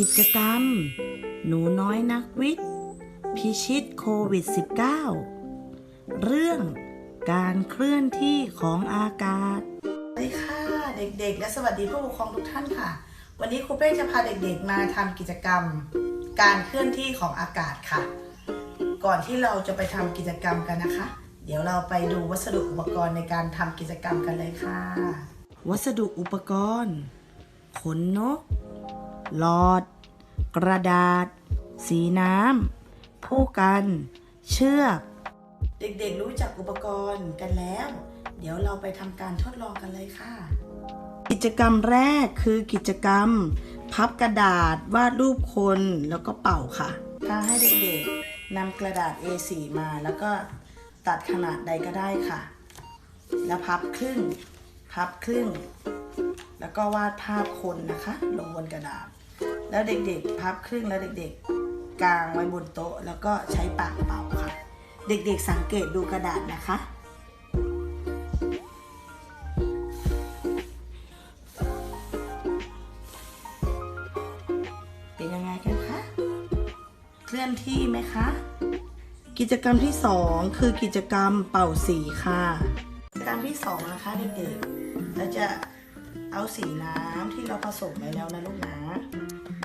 กิจกรรม หนูน้อยนักวิทย์ พิชิตโควิด -19 เรื่องการเคลื่อนที่ของอากาศสวัสดีค่ะ เด็กๆ และสวัสดีผู้ปกครองทุกท่านค่ะ วันนี้ครูเป้จะพาเด็กๆมาทำกิจกรรม การเคลื่อนที่ของอากาศค่ะ ก่อนที่เราจะไปทำกิจกรรมกันนะคะ เดี๋ยวเราไปดูวัสดุอุปกรณ์ในการทำกิจกรรมกันเลยค่ะ วัสดุอุปกรณ์ขนนก หลอด กระดาษ สีน้ำ ผู้กัน เชือก เด็กๆรู้จักอุปกรณ์กันแล้ว เดี๋ยวเราไปทำการทดลองกันเลยค่ะ กิจกรรมแรกคือกิจกรรม พับกระดาษวาดรูปคนแล้วก็เป่าค่ะถ้าให้เด็กๆนำกระดาษ A4 มาแล้วก็ตัดขนาดใดก็ได้ค่ะ แล้วพับครึ่ง พับครึ่ง แล้วก็วาดภาพคนนะคะ ลงบนกระดาษ แล้วเด็กๆ พับครึ่งแล้วเด็กๆ กางไว้บนโต๊ะ แล้วก็ใช้ปากเป่าค่ะ เด็กๆสังเกตดูกระดาษนะคะ เป็นยังไงกันคะ เคลื่อนที่ไหมคะ กิจกรรมที่สองคือกิจกรรมเป่าสีค่ะกิจกรรมที่สองนะคะเด็กๆเราจะเอาสีน้ำที่เราผสมไว้แล้วนะลูกนะ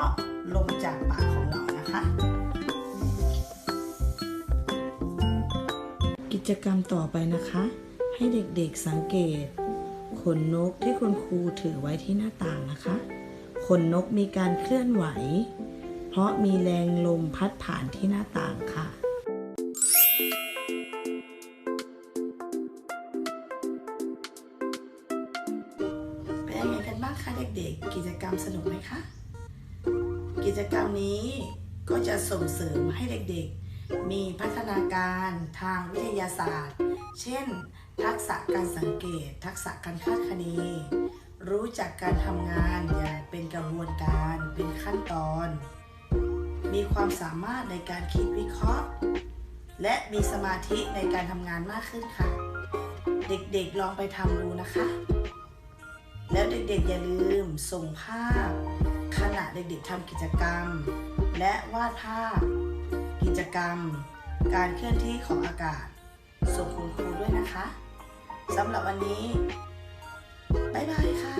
าะลมจากปากของเรานะคะ กิจกรรมต่อไปนะคะ ให้เด็กๆสังเกต ขนนกที่คุณครูถือไว้ที่หน้าต่างนะคะ ขนนกมีการเคลื่อนไหว เพราะมีแรงลมพัดผ่านที่หน้าต่างค่ะเป็นยังไงกันบ้างคะเด็กๆ กิจกรรมสนุกไหมคะ กิจกรรมนี้ก็จะส่งเสริมให้เด็กๆ มีพัฒนาการทางวิทยาศาสตร์ เช่น ทักษะการสังเกต ทักษะการคาดคะเน รู้จักการทำงานอย่างเป็นกระบวนการเป็นขั้นตอน มีความสามารถในการคิดวิเคราะห์ และมีสมาธิในการทำงานมากขึ้นค่ะ เด็กๆลองไปทำดูนะคะ แล้วเด็กๆอย่าลืมส่งภาพ ขณะเด็กๆทำกิจกรรม และวาดภาพ กิจกรรม การเคลื่อนที่ของอากาศส่งคุณครูด้วยนะคะสำหรับวันนี้ บ๊ายบายค่ะ